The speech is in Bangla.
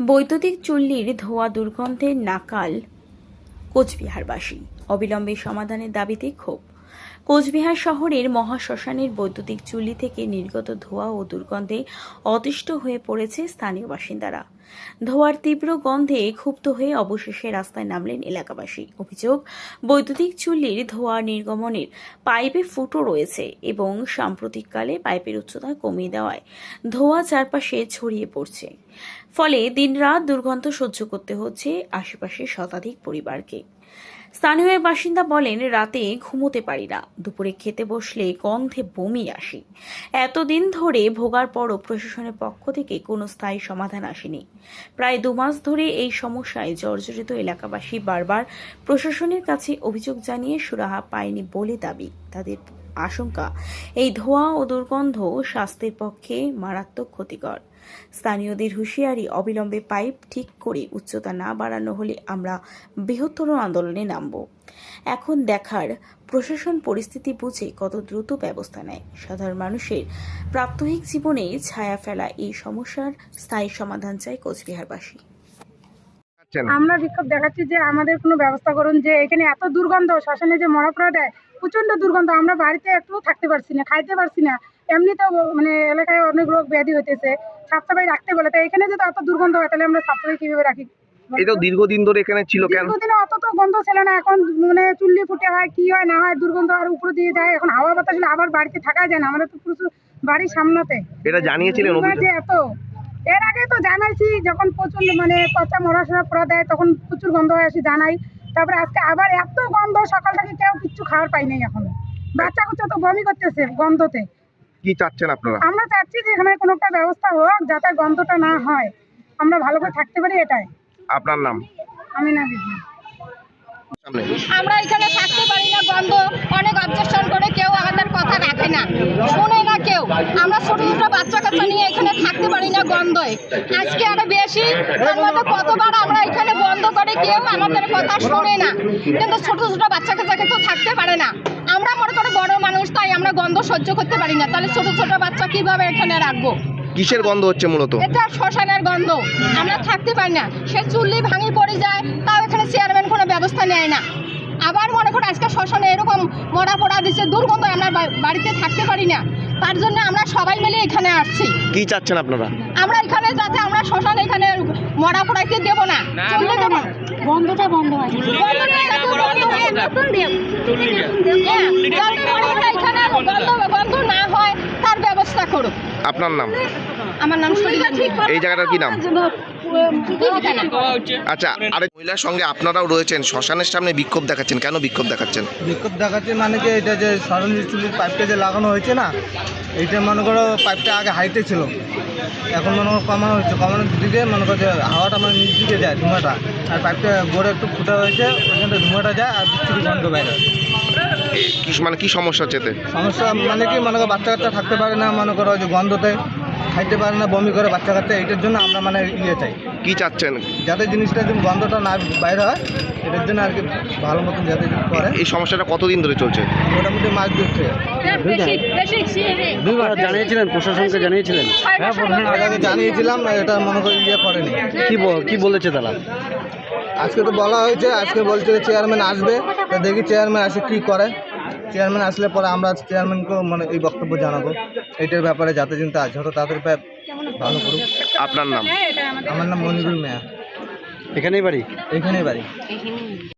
বৈদ্যুতিক চুল্লির ধোয়া দুর্গন্ধের নাকাল কোচবিহারবাসী। অবিলম্বে সমাধানের দাবিতে ক্ষোভ। কোচবিহার শহরের মহাশ্মশানের বৈদ্যুতিক চুল্লি থেকে নির্গত ধোঁয়া ও দুর্গন্ধে অতিষ্ঠ হয়ে পড়েছে স্থানীয় বাসিন্দারা। ধোঁয়ার তীব্র গন্ধে ক্ষুব্ধ হয়ে অবশেষে রাস্তায় নামলেন এলাকাবাসী। অভিযোগ, বৈদ্যুতিক চুল্লির ধোঁয়া নির্গমনের পাইপে ফুটো রয়েছে এবং সাম্প্রতিককালে পাইপের উচ্চতা কমিয়ে দেওয়ায় ধোঁয়া চারপাশে ছড়িয়ে পড়ছে। ফলে দিনরাত দুর্গন্ধ সহ্য করতে হচ্ছে আশেপাশের শতাধিক পরিবারকে। স্থানীয় বাসিন্দা বলেন, রাতে ঘুমোতে পারি না। দুপুরে খেতে বসলে গন্ধে বমি আসে। এতদিন ধরে ভোগার পরও প্রশাসনের পক্ষ থেকে কোনো স্থায়ী সমাধান আসেনি। প্রায় দু মাস ধরে এই সমস্যায় জর্জরিত এলাকাবাসী বারবার প্রশাসনের কাছে অভিযোগ জানিয়ে সুরাহা পায়নি বলে দাবি, তাদের আশঙ্কা। এই ধোঁয়া ও দুর্গন্ধ স্বাস্থ্যের পক্ষে মারাত্মক ক্ষতিকর। স্থানীয়দের হুঁশিয়ারি অবিলম্বে পাইপ ঠিক করে উচ্চতা না বাড়ানো হলে আমরা বৃহত্তর আন্দোলনে নামব। এখন দেখার প্রশাসন পরিস্থিতি বুঝে কত দ্রুত ব্যবস্থা নেয়। সাধারণ মানুষের প্রাত্যহিক জীবনে ছায়া ফেলা এই সমস্যার স্থায়ী সমাধান চায় কোচবিহারবাসী। আমরা বিক্ষোভ দেখাচ্ছি যে আমাদের কোনো ব্যবস্থা করুন যে এখানে এত দুর্গন্ধ শ্মশানে যে মরাপড়া দেয় প্রচণ্ড দুর্গন্ধ আমরা বাড়িতে একটু থাকতে পারছি না খাইতে পারছি না। এমনিতেও মানে এলাকায় অনেক রোগ ব্যাধি হইতেছে সাফ সাফাই রাখতে বলে। তাই এখানে যদি অত দুর্গন্ধ হয় তাহলে আমরা সাফ সাফাই কীভাবে রাখি? তো দীর্ঘদিন ধরে এখানে ছিল কেন? দীর্ঘদিনে অত তো গন্ধ ছিল না এখন মানে চুল্লি ফুটে হয় কি হয় না হয় দুর্গন্ধ আর উপরে দিয়ে যায়। এখন হাওয়া বাতাস হলে আবার বাড়িতে থাকা যায় না আমাদের তো প্রচুর বাড়ির সামনাতে এটা জানিয়েছিলেন যে এত এর আগে তো জানাইছি যখন প্রচুর মানে পচা মরাশরা পড়া দেয় তখন প্রচুর গন্ধ হয় আসি জানাই। তারপরে আজকে আবার এত গন্ধ সকাল থেকে কেউ কিচ্ছু খাওয়ার পাই নাই এখনও। বাচ্চা কুচ্চা তো বমি করতেছে গন্ধতে। কি চাচ্ছেন আপনারা? আমরা চাচ্ছি যে এখানে কোনো একটা ব্যবস্থা হোক যাতে গন্ধটা না হয়। আমরা ভালো করে থাকতে পারি এটাই। আপনার নাম? আমি না দিদি। আমরা এখানে থাকতে পারি না গন্ধ অনেক অবজেকশন করে কেউ আমাদের কথা রাখে না শুনে না কেউ। আমরা ছোট ছোট বাচ্চা কাচ্চা নিয়ে এখানে থাকতে পারি না গন্ধে আজকে আরও বেশি তার মধ্যে কতবার আমরা এখানে কেউ আমাদের কথা শোনে না। কিন্তু ছোট ছোট বাচ্চা কাচ্চা কিন্তু থাকতে পারে না। আমরা মনে করি বড় মানুষ তাই আমরা গন্ধ সহ্য করতে পারি না। তাহলে ছোট ছোট বাচ্চা কীভাবে এখানে রাখব? কিসের গন্ধ হচ্ছে মূলত? এটা শ্মশানের গন্ধ। আমরা থাকতে পারি না। সে চুল্লি ভাঙি পড়ে যায় তাও এখানে চেয়ারম্যান কোনো ব্যবস্থা নেয় না। আবার মনে করো আজকে শ্মশানে এরকম মরা পড়া দিচ্ছে দুর্গন্ধ আমরা বাড়িতে থাকতে পারি না। তার জন্য আমরা সবাই মিলে এখানে আসছি। কি চাচ্ছেন আপনারা? আমরা এখানে যাতে আমরা শ্মশান এখানে মরা পড়াইতে দেবো না। চললে দেবো না। গন্ধটা বন্ধ বন্ধটা বন্ধ হয়, নতুন। হ্যাঁ, যাতে মনে করো এখানে বন্ধ বন্ধ না হয় তার ব্যবস্থা করুক আপনার নাম? আমার নাম এই জায়গাটার কি নাম? আচ্ছা আরেক মহিলার সঙ্গে আপনারাও রয়েছেন শ্মশানের সামনে বিক্ষোভ দেখাচ্ছেন কেন বিক্ষোভ দেখাচ্ছেন? বিক্ষোভ দেখাচ্ছে মানে যে এটা যে সরঞ্জি চুলির পাইপটা যে লাগানো হয়েছে না এইটা মনে করো পাইপটা আগে হাইটে ছিল। এখন মনে করো কমানো হয়েছে কমানোর দিকে মনে করো যে হাওয়াটা মানে নিচ দিকে যায় ধুমাটা আর পাইপটা গোড়ে একটু ফুটা হয়েছে ওইখানটা ধুমাটা যায় আর বিচ্ছুরি গন্ধ বাইরে হয়। কি মানে কি সমস্যা হচ্ছে এতে? সমস্যা মানে কি মনে করো বাচ্চা কাচ্চা থাকতে পারে না মনে করো যে গন্ধতে খাইতে পারে না বমি করে বাচ্চা কাচ্চা এইটার জন্য আমরা মানে ইয়ে চাই। কি চাচ্ছেন? যাতে জিনিসটা যেন গন্ধটা না বাইরে হয় এটার জন্য আর কি ভালো মতন যাতে করে এই সমস্যাটা কতদিন ধরে চলছে? মোটামুটি মাছ দিচ্ছে দুইবার জানিয়েছিলেন প্রশাসনকে জানিয়েছিলেন? হ্যাঁ আগে জানিয়েছিলাম এটা মনে করি ইয়ে করেনি। কি কি বলেছে তারা? আজকে তো বলা হয়েছে আজকে বলছে যে চেয়ারম্যান আসবে। তা দেখি চেয়ারম্যান আসে কি করে। চেয়ারম্যান আসলে পরে আমরা আজ চেয়ারম্যানকেও মানে এই বক্তব্য জানাব। এইটার ব্যাপারে যাতে চিন্তা আছে হয়তো তাদের ভালো করুক। আপনার নাম? আমার নাম মনিরুল মেয়া। এখানেই বাড়ি? এখানেই বাড়ি।